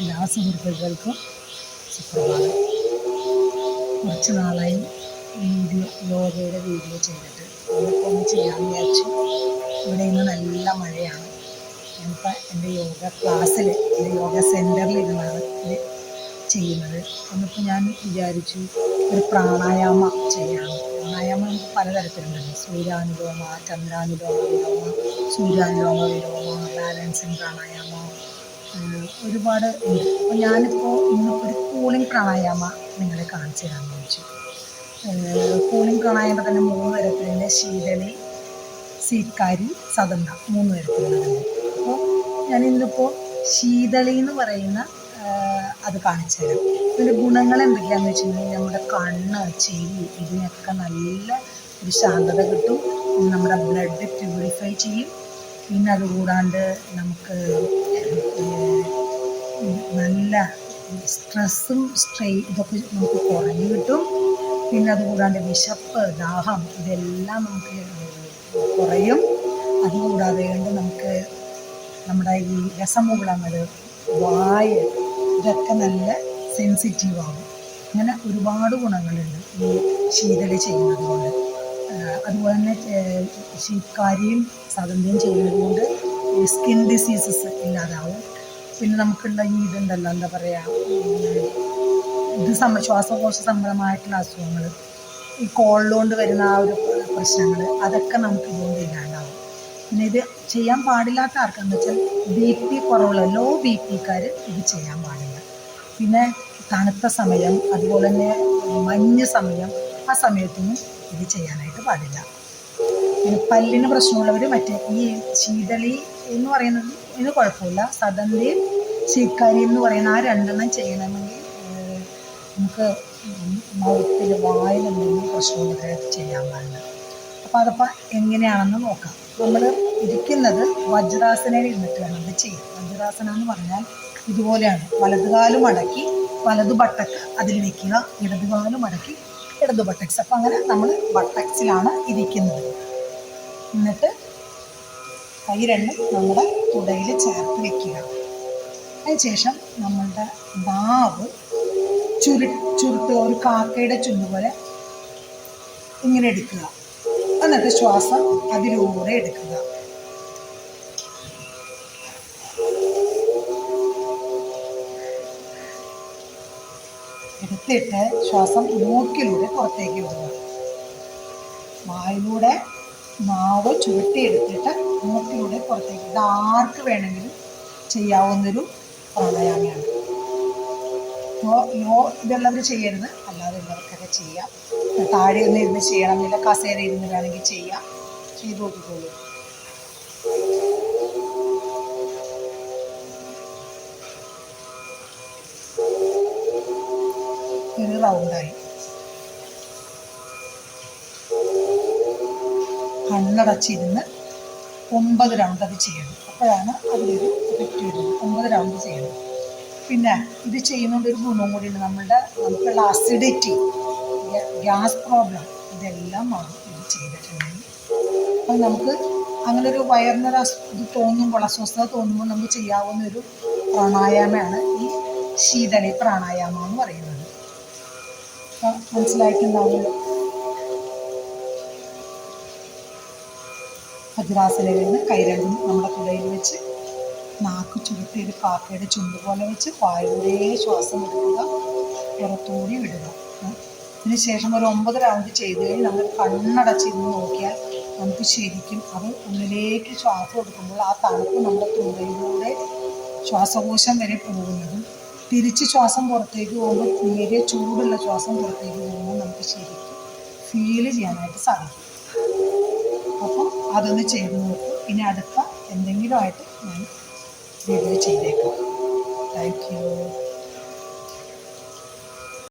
എല്ലാ സുപ്രഭാതം. കുറച്ച് നാളായി വീഡിയോ യോഗയുടെ വീഡിയോ ചെയ്തിട്ട് ഒന്ന് ചെയ്യാമെന്ന് വിചാരിച്ചു. ഇവിടെ ഇന്ന് നല്ല മഴയാണ്. ഞാനിപ്പോൾ എന്റെ യോഗ ക്ലാസ്സിൽ എന്റെ യോഗ സെന്ററിൽ ഇരുന്നാണ് ഇത് ചെയ്യുന്നത്. എന്നിപ്പോൾ ഞാൻ വിചാരിച്ചു ഒരു പ്രാണായാമ ചെയ്യാം. പ്രാണായാമം നമുക്ക് പലതരത്തിലുണ്ടല്ലോ. സൂര്യാനുലോമ ചന്ദ്രാനുലോമ വിലോമ സൂര്യാനുലോമ വിലോമ ബാലൻസിങ് പ്രാണായാമ ഒരുപാട് ഉണ്ട്. അപ്പോൾ ഞാനിപ്പോൾ ഇന്നിപ്പോൾ ഒരു കൂളിംഗ് പ്രാണായാമ നിങ്ങളെ കാണിച്ചു തരാമെന്ന് വെച്ചു കൂളിംഗ് പ്രാണായാമം തന്നെ മൂന്ന് തരത്തിലുണ്ട്. ശീതളി സീക്കാരി സദന്ത മൂന്ന് തരത്തിലുള്ളതുണ്ട് അപ്പോൾ ഞാൻ ഇന്നിപ്പോൾ ശീതളി എന്ന് പറയുന്ന അത് കാണിച്ചു തരാം. ഇതിന്റെ ഗുണങ്ങൾ എന്തൊക്കെയാണെന്ന് വെച്ചിട്ടുണ്ടെങ്കിൽ നമ്മുടെ കണ്ണ് ചെവി ഇതിനൊക്കെ നല്ല ഒരു ശാന്തത കിട്ടും. നമ്മുടെ ബ്ലഡ് പ്യൂരിഫൈ ചെയ്യും. പിന്നെ അതുകൂടാണ്ട് നമുക്ക് നല്ല സ്ട്രെസ്സും സ്ട്രെയിൻ ഇതൊക്കെ നമുക്ക് കുറഞ്ഞു കിട്ടും. പിന്നെ അതുകൂടാണ്ട് വിശപ്പ് ദാഹം ഇതെല്ലാം നമുക്ക് കുറയും. അതുകൂടാതെ കൊണ്ട് നമുക്ക് നമ്മുടെ ഈ രസമുകളങ്ങൾ വായ ഇതൊക്കെ നല്ല സെൻസിറ്റീവ് ആകും അങ്ങനെ ഒരുപാട് ഗുണങ്ങളുണ്ട് ഈ ശീതളി ചെയ്യുന്നത് കൊണ്ട്. അതുപോലെ തന്നെ ശീക്കാരിയും സ്വാതന്ത്ര്യം ചെയ്യുന്നത് കൊണ്ട് സ്കിൻ ഡിസീസസ് ഇല്ലാതാവും. പിന്നെ നമുക്കുള്ള ഈ ഇതുണ്ടല്ലോ എന്താ പറയുക ഇത് സമ ശ്വാസകോശ സംബന്ധമായിട്ടുള്ള അസുഖങ്ങൾ ഈ കോളിലുകൊണ്ട് വരുന്ന ആ ഒരു പ്രശ്നങ്ങൾ അതൊക്കെ നമുക്ക് ഇതുകൊണ്ട് ഇല്ലാണ്ടാവും. പിന്നെ ഇത് ചെയ്യാൻ പാടില്ലാത്ത ആർക്കാന്ന് വെച്ചാൽ ബി പി കുറവുള്ള ലോ ബി പിക്കാർ ഇത് ചെയ്യാൻ പാടില്ല. പിന്നെ തണുത്ത സമയം അതുപോലെ തന്നെ മഞ്ഞ സമയം ആ സമയത്തൊന്നും ഇത് ചെയ്യാനായിട്ട് പാടില്ല. പിന്നെ പല്ലിന് പ്രശ്നമുള്ളവർ മറ്റേ ഈ ശീതളി എന്ന് പറയുന്നത് ഇത് കുഴപ്പമില്ല. സദന്തയും ശിക്കാരി എന്ന് പറയുന്ന ആ രണ്ടെണ്ണം ചെയ്യണമെങ്കിൽ നമുക്ക് മൗത്തിൽ വായിലെന്തെങ്കിലും പ്രശ്നമുണ്ടെങ്കിൽ ചെയ്യാൻ പാടില്ല. അപ്പോൾ അതപ്പോൾ എങ്ങനെയാണെന്ന് നോക്കാം. നമ്മൾ ഇരിക്കുന്നത് വജ്രാസനയിൽ ഇരുന്നിട്ട് വേണം ഇത് ചെയ്യാം വജ്രാസന എന്ന് പറഞ്ഞാൽ ഇതുപോലെയാണ്. വലതുകാലും അടക്കി വലതു ബട്ടക്ക് അതിൽ വെക്കുക ഇടതുകാലും അടക്കി ഇടതു ബട്ടക്സ് അപ്പം അങ്ങനെ നമ്മൾ ബട്ടക്സിലാണ് ഇരിക്കുന്നത്. എന്നിട്ട് കൈ രണ്ടും നമ്മുടെ തുടയിൽ ചേർത്ത് വെക്കുക. അതിനുശേഷം നമ്മളുടെ നാവ് ചുരു ചുരുട്ട് ഒരു കാക്കയുടെ ചുണ്ട് പോലെ ഇങ്ങനെ എടുക്കുക. എന്നിട്ട് ശ്വാസം അതിലൂടെ എടുക്കുക. എടുത്തിട്ട് ശ്വാസം മൂക്കിലൂടെ പുറത്തേക്ക് വിടുക. വായിലൂടെ നാവ് ചുരുട്ടി എടുത്തിട്ട് മൂക്കിലൂടെ പുറത്തേക്ക് ഇത് ആർക്ക് വേണമെങ്കിലും ചെയ്യാവുന്നൊരു പ്രാണായാമയാണ്. ലോ ലോ ഇതുള്ളവർ ചെയ്യരുത്. അല്ലാതെ ഉള്ളവർക്കൊക്കെ ചെയ്യാം. താഴെ ഒന്ന് ഇരുന്ന് ചെയ്യണം. എന്നില്ല കസേര ഇരുന്ന് വേണമെങ്കിൽ ചെയ്യാം. ചെയ്തു നോക്കിക്കോളൂ. ഒരു റൗണ്ടായി. കണ്ണടച്ചിരുന്ന് ഒമ്പത് റൗണ്ട് അത് ചെയ്യണം. അപ്പോഴാണ് അതിലൊരു എഫക്റ്റ് വരുന്നത്. ഒമ്പത് റൗണ്ട് ചെയ്യണം. പിന്നെ ഇത് ചെയ്യുന്നതുകൊണ്ട് ഒരു ഗുണവും കൂടിയുണ്ട് നമ്മളുടെ നമുക്കുള്ള അസിഡിറ്റി ഗ്യാസ് പ്രോബ്ലം ഇതെല്ലാം മാറും ഇത് ചെയ്തിട്ടുണ്ടെങ്കിൽ അപ്പം നമുക്ക് അങ്ങനെ ഒരു വയറിനൊരു ഇത് തോന്നുമ്പോൾ അസ്വസ്ഥത തോന്നുമ്പോൾ നമുക്ക് ചെയ്യാവുന്ന ഒരു പ്രാണായാമമാണ് ഈ ശീതളി പ്രാണായാമം എന്ന് പറയുന്നത്. മനസ്സിലായിട്ടുണ്ടാവുമല്ലോ? വജ്രാസനയിൽ നിന്ന് കൈ രണ്ടും നമ്മുടെ തുടയിൽ വെച്ച് നാക്ക് ചുരുട്ടി ഒരു കാക്കയുടെ ചുണ്ട് പോലെ വെച്ച് വായുടെ ശ്വാസം എടുക്കുക. പുറത്തുകൂടി വിടുക. അതിനുശേഷം ശേഷം ഒരു ഒമ്പത് റൗണ്ട് ചെയ്ത് കഴിഞ്ഞ് നമ്മൾ കണ്ണടച്ചിരുന്ന് നോക്കിയാൽ നമുക്ക് ശരിക്കും അത് ഉള്ളിലേക്ക് ശ്വാസം എടുക്കുമ്പോൾ ആ തണുപ്പ് നമ്മുടെ തൊണ്ടയിലൂടെ ശ്വാസകോശം വരെ പോകുന്നതും തിരിച്ച് ശ്വാസം പുറത്തേക്ക് പോകുമ്പോൾ നേരെ ചൂടുള്ള ശ്വാസം പുറത്തേക്ക് പോകുമ്പോൾ നമുക്ക് ശരിക്കും ഫീൽ ചെയ്യാനായിട്ട് സാധിക്കും. അപ്പോൾ അതൊന്ന് ചെയ്ത് നോക്കും. ഇനി അടുത്ത എന്തെങ്കിലുമായിട്ട് ഞാൻ വീഡിയോ ചെയ്തേക്കാം. Thank you